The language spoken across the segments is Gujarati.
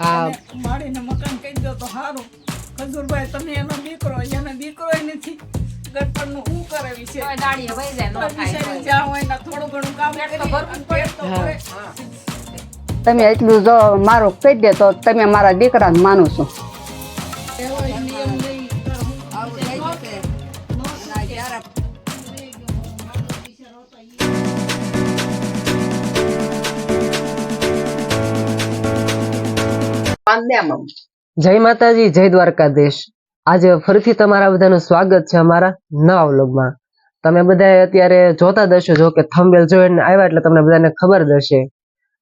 આ માડીને મકાન કહી દો તો સારું ખજૂરભાઈ તમે એનો દીકરો એનો દીકરો નથી. ગટપણનું શું કરે વિશે તોય દાડીએ વહી જાય, નો તો થાય બિચારી જ્યાં હોય ને થોડું ઘણું કામ કરી ભરવું અને પેટ તો તમે એટલું જો મારું કહી દે તો તમે મારા દીકરાને માનું છું. જય માતાજી, જય દ્વારકાધીશ. આજે ફરીથી તમારા બધાનું સ્વાગત છે અમારા નવા વ્લોગમાં. તમે બધા અત્યારે જોતા દશો જો કે થંબેલ જોઈને આવ્યા એટલે તમને બધાને ખબર દશે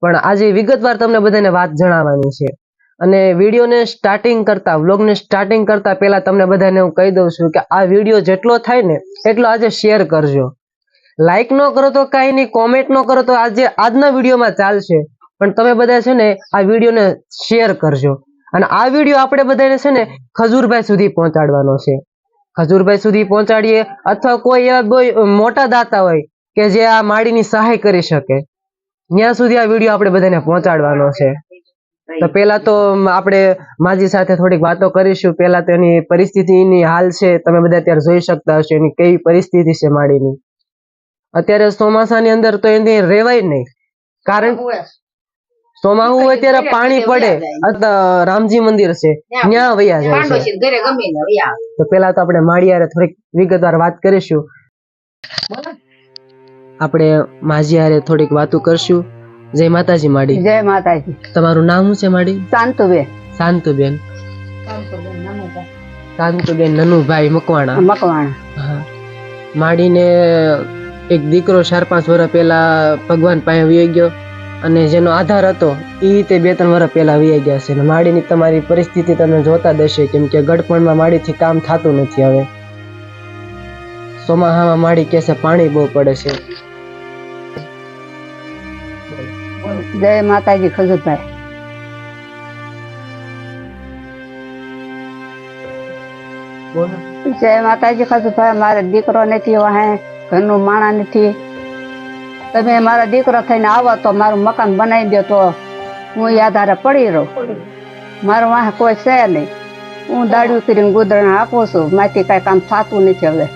પણ આજે વિગતવાર તમને બધાને વાત જણાવવાની છે. અને વિડીયોને સ્ટાર્ટિંગ કરતા, વ્લોગને સ્ટાર્ટિંગ કરતા પહેલા તમને બધાને હું કહી દઉં છું કે આ વીડિયો જેટલો થાય ને, એટલો આજે શેર કરજો. લાઈક ન કરો તો કાંઈ નહીં કોમેન્ટ ન કરો તો આજે આજના વિડીયોમાં ચાલશે. પણ તમે બધા છે ને આ વિડીયોને શેર કરજો. અને આ વીડિયો આપણે બધાને છે ને ખજૂરભાઈ સુધી પહોંચાડવાનો છે. ખજૂરભાઈ સુધી પહોંચાડીએ અથવા કોઈ એવા કોઈ મોટા દાતા હોય કે જે આ માળીની સહાય કરી શકે. ત્યાં સુધી આ વીડિયો આપણે બધાને પહોંચાડવાનો છે. તો પેલા તો આપણે માજી સાથે થોડીક વાતો કરીશું. પેલા તો એની પરિસ્થિતિની હાલ છે. તમે બધા અત્યારે જોઈ શકતા હશો એની કેવી પરિસ્થિતિ છે માળીની અત્યારે ચોમાસાની અંદર તો એની રેવાય નહીં. કારણ ચોમાસું હું અત્યારે પાણી પડે. રામજી મંદિર છે. ત્યાં વયા જાય છે. ઘરે ગમે. તો પેલા તો આપણે માળિયારે થોડીક વિગતવાર વાત કરીશું. આપણે માજી હારે થોડીક વાતો કરશું. જય માતાજી માડી. જય માતાજી. તમારું નામ શું છે માડી? શાંતુબેન. શાંતુબેન. શાંતુબેન નનુભાઈ. મકવાણા. મકવાણા. હા. માડીને એક દીકરો ચાર પાંચ વર્ષ પહેલા ભગવાન પાસે વહી ગયો. અને જેનો આધાર હતો એ તે બે ત્રણ વર્ષ પહેલા વી ગયા છે. અને માડીની તમારી પરિસ્થિતિ તમે જોતા જ કેમ કે ગઢપણમાં માડીથી કામ થતું નથી હવે. ચોમાહામાં માડી કહેશે પાણી બહુ પડે છે. જય માતાજી ખજુભાઈ જય માતાજી ખજૂરભાઈ મારે દીકરો નથી વાહે ઘરનું માણા નથી. તમે મારા દીકરો થઈને આવો તો મારું મકાન બનાવી દો તો હું આધારે પડી રહું. મારું વાહ કોઈ છે નહીં. હું દાડિયું કરીને ગુદરણ આપું છું. માથી કઈ કામ થતું નથી હવે.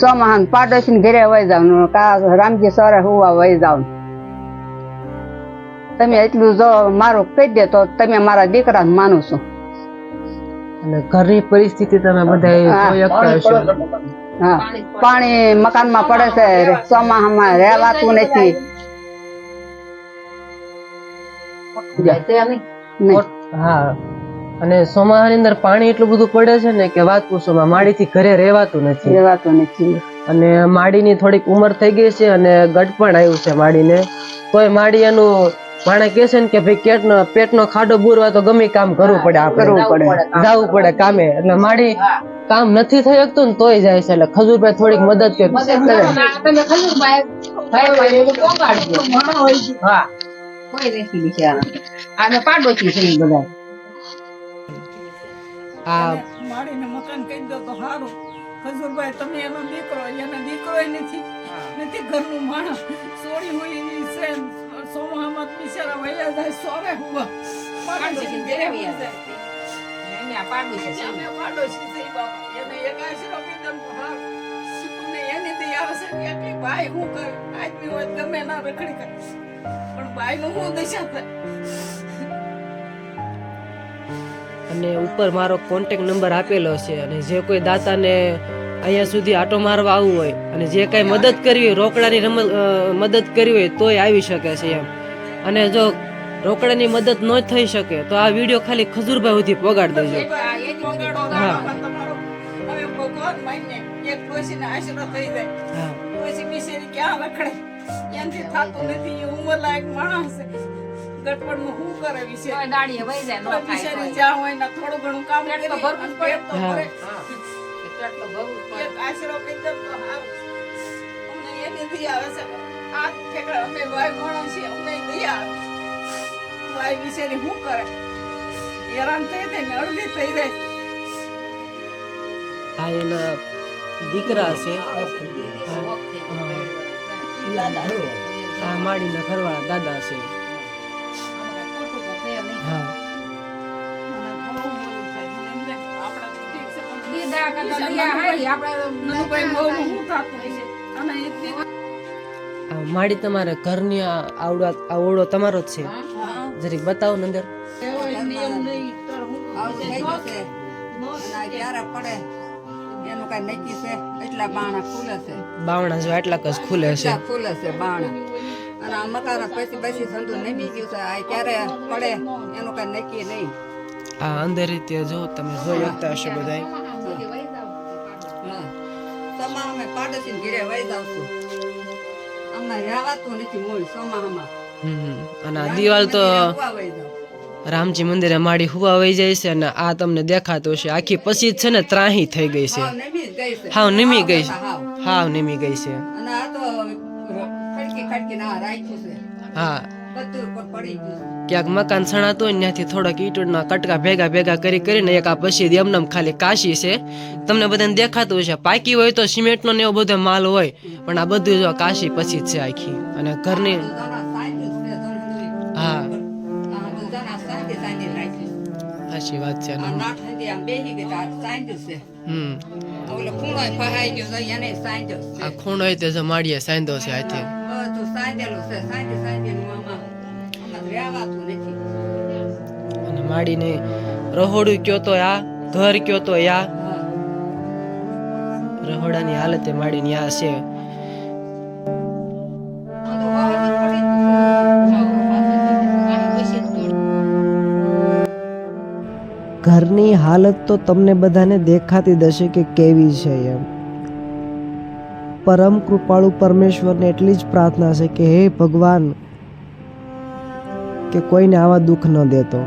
સોમાહન પાડોશી ઘરે વહી જાવ કા રામજી સરે હુવા વહી જાવ તમે એટલું જો મારું કહી દે તો તમે મારા દીકરાને માનું છું. અને ઘરની પરિસ્થિતિ તમે બધા પાણી મકાનમાં પડે છે ચોમાહામાં રહેવાતું નથી. અને ચોમાહાની અંદર પાણી એટલું બધું પડે છે ને કે વાત પૂછોમાં માડીથી ઘરે રહેવાતું નથી. રહેવાતું નથી. અને માડીની થોડીક ઉંમર થઈ ગઈ છે અને ગઢપણ આવ્યું છે માડીને. તોય માડી એનું માણે કે છે ને કે ભાઈ પેટનો પેટનો ખાડો બુરવા તો ગમે કામ કરવું પડે કરવું પડે જવું પડે કામે. એટલે માડી કામ નથી થઈ શકતું ને તોય જાય છે. એટલે ખજૂરભાઈ થોડીક મદદ કે મદદ કરો. ને તમે ખજૂરભાઈ ભાઈ ભાઈ એવું પહોંચાડજો. હા. કોઈ નથી બિચારા આને પાંડોશી છે ઈ બધા. આ માડીને મકાન કહી દો તો સારું ખજૂરભાઈ તમે એનો દીકરો એને દીકરો નથી. નથી ઘરનું માણસ. સોળી હોય એની છે સોમાહામાં તો બિચારા વયા જાય સોરે હુવા પાંડોશી ઘરે વહી આવે. એને આ છે. અમે પાડોશી છે બાપા. એને એક આશરો કીધો ને તો એની દયા હશે કે એકલી બાઈ હું કરે આદમી હોય ગમે ના રખડી કરે પણ બાઈનું હું દશા થાય અને ઉપર મારો કોન્ટેક્ટ નંબર આપેલો છે અને જે કોઈ દાતાને અહીંયા સુધી આટો મારવા આવવું હોય અને જે કાંઈ મદદ કરવી હોય રોકડાની રમત મદદ કરવી હોય તોય આવી શકે છે એમ. અને જો રોકડાની મદદ ન થઈ શકે તો આ વીડિયો ખાલી ખજૂરભાઈ સુધી પગાડ દેજો. આ હા. રાખો તમારો. હવે ભગવાન માન્ય એક ડોશીને આશરો થઈ જાય. હા. થોડું ઘણું કામ ભરવું પેટ તો હા. ભરે. હા. પેટ તો ભરવું જ પડે. આશરો કહી તો અમને એની દયા આવે છે આ ઠેકડા અમે ભાઈ માણસ છીએ અમને દયા આવે ભાઈ બિચારી શું કરે હેરાન થઈ જાય ને અડધી થઈ જાય આ એના દીકરા છે આ માડીના ઘરવાળા દાદા છે એના કરતા દયા હારી આપણે નનુભાઈ બહુનું શું થતું હશે? અને એક માડી તમારે ઘરની આવડો આવડો તમારો જ છે. જરીક બતાવો ને અંદર. નિયમ નહીં, પડે? એનું કઈ નક્કી છે? એટલા બાણા ખુલે છે. બાવણા જો આટલા કસ ખુલે છે. એટલા ખુલે છે બાણા. અને આ મકાન પછી પછી નમી ગયું છે. આ ક્યારે પડે? એનું કઈ નક્કી નહીં. આ અંદર રીતે જો તમે જોઈ શકતા હશો બધાય. સમા ઘેરે વહી જાવશું અમને રહેવાતું નથી મૂળ સમામાં હમ અને આ દિવાલ તો રામજી મંદિરે માડી હુવા વહી જાય છે અને આ તમને દેખાતું છે આખી પછી છે ને ત્રાહી થઈ ગઈ છે. હાવ નમી ગઈ છે. હાવ નિમી ગઈ છે. છે. છે. હા. ક્યાંક મકાન સણાતું હોય ત્યાંથી થોડાક ઈંટોના કટકા ભેગા ભેગા કરી કરીને એક આ પછી એમનેમ ખાલી કાશી છે. તમને બધાને દેખાતું છે પાકી હોય તો સિમેન્ટનો ને એવો બધો માલ હોય, પણ આ બધું જો કાશી પછી જ છે આખી. અને ઘરની હા. સાચી વાત છે હમ. આ ખૂણો તે જો માડીએ સાંધો છે હાથે અને માડીને રહોડું કયો તો આ ઘર કયો તો આ રહોડાની હાલતે માડીની આ છે. ઘરની હાલત તો તમને બધાને દેખાતી દશે કે કેવી છે એમ. પરમ કૃપાળુ પરમેશ્વરને એટલી જ પ્રાર્થના છે કે હે ભગવાન કે કોઈને આવા દુઃખ ન દેતો.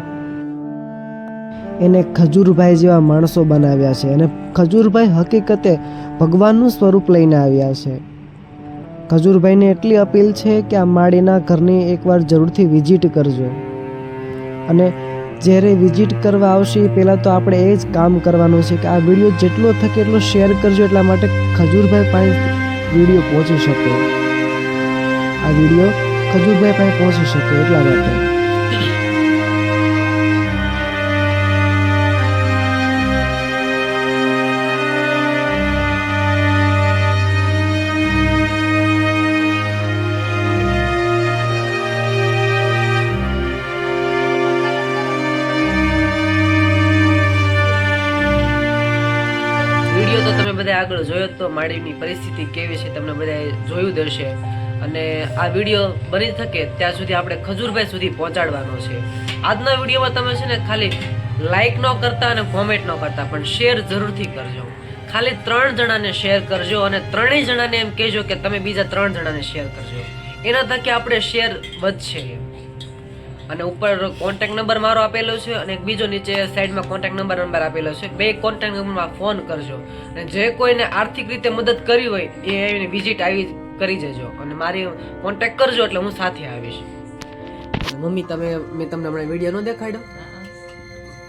એને ખજૂરભાઈ જેવા માણસો બનાવ્યા છે અને ખજૂરભાઈ હકીકતે ભગવાનનું સ્વરૂપ લઈને આવ્યા છે. ખજૂરભાઈને એટલી અપીલ છે કે આ માળીના ઘરની એકવાર જરૂરથી વિઝિટ કરજો. અને જ્યારે વિઝિટ કરવા આવશે એ પહેલાં તો આપણે એ જ કામ કરવાનું છે કે આ વીડિયો જેટલો થકે એટલો શેર કરજો એટલા માટે ખજૂરભાઈ પાસે વીડિયો પહોંચી શકે. આ વીડિયો ખજૂરભાઈ પાસે પહોંચી શકે એટલા માટે. તમે આગળ જોયો તો માડીની પરિસ્થિતિ કેવી છે તમને બધાએ જોયું હશે. અને આ વીડિયો બની શકે ત્યાં સુધી આપણે ખજૂરભાઈ સુધી પહોંચાડવાનો છે. આજના વિડીયોમાં તમે છે ને ખાલી લાઈક ન કરતા અને કોમેન્ટ ન કરતા, પણ શેર જરૂરથી કરજો. ખાલી ત્રણ જણાને શેર કરજો અને ત્રણેય જણાને એમ કહેજો કે તમે બીજા ત્રણ જણાને શેર કરજો. એના થકી આપણે શેર વધશે. અને ઉપર કોન્ટેક્ટ નંબર મારો આપેલો છે અને બીજો નીચે સાઈડમાં કોન્ટેક્ટ નંબર નંબર આપેલો છે. બે કોન્ટેક્ટ નંબરમાં ફોન કરજો. અને જે કોઈને આર્થિક રીતે મદદ કરી હોય એ એની વિઝિટ આવી કરી જજો અને મારી કોન્ટેક્ટ કરજો એટલે હું સાથે આવીશ. મમ્મી તમે મેં તમને હમણાં વીડિયો ન દેખાડ્યો?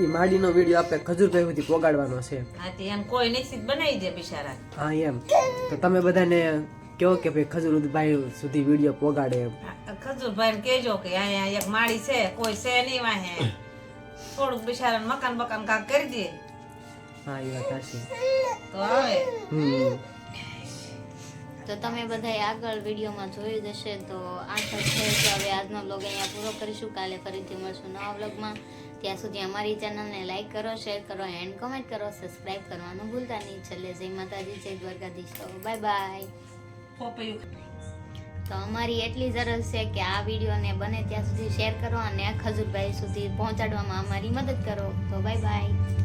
એ માડીનો વીડિયો આપણે ખજૂરભાઈ સુધી પોગાડવાનો છે. હાથી એમ કોઈ નિશ્ચિત બનાવી દે બિચારા. હા એમ. તો તમે બધાને કહો કે ભાઈ ખજૂરભાઈ સુધી વીડિયો પોગાડે એમ. ખજૂરભાઈ કેજો કે અહીંયા એક માળી છે કોઈ છે નહીં વાહે. થોડુંક બિચારા મકાન બકાન કાક કરી દે. હા એ વાત સાચી. તો આવે હમ. તો તમે બધાએ આગળ વિડીયોમાં જોયું જ હશે તો આશા છે કે હવે આજનો બ્લોગ અહીંયા પૂરો કરીશું. કાલે ફરીથી મળશું નવા બ્લોગમાં ત્યાં સુધી અમારી ચેનલને લાઈક કરો શેર કરો એન્ડ કમેન્ટ કરો. સબસ્ક્રાઈબ કરવાનું ભૂલતા નહીં. છેલ્લે જય માતાજી જય દ્વારકાધીશ. તો બાય બાય પોપૈયું તો અમારી એટલી જરૂર છે કે આ વિડીયોને બને ત્યાં સુધી શેર કરો અને ખજૂરભાઈ સુધી પહોંચાડવામાં અમારી મદદ કરો. તો બાય બાય.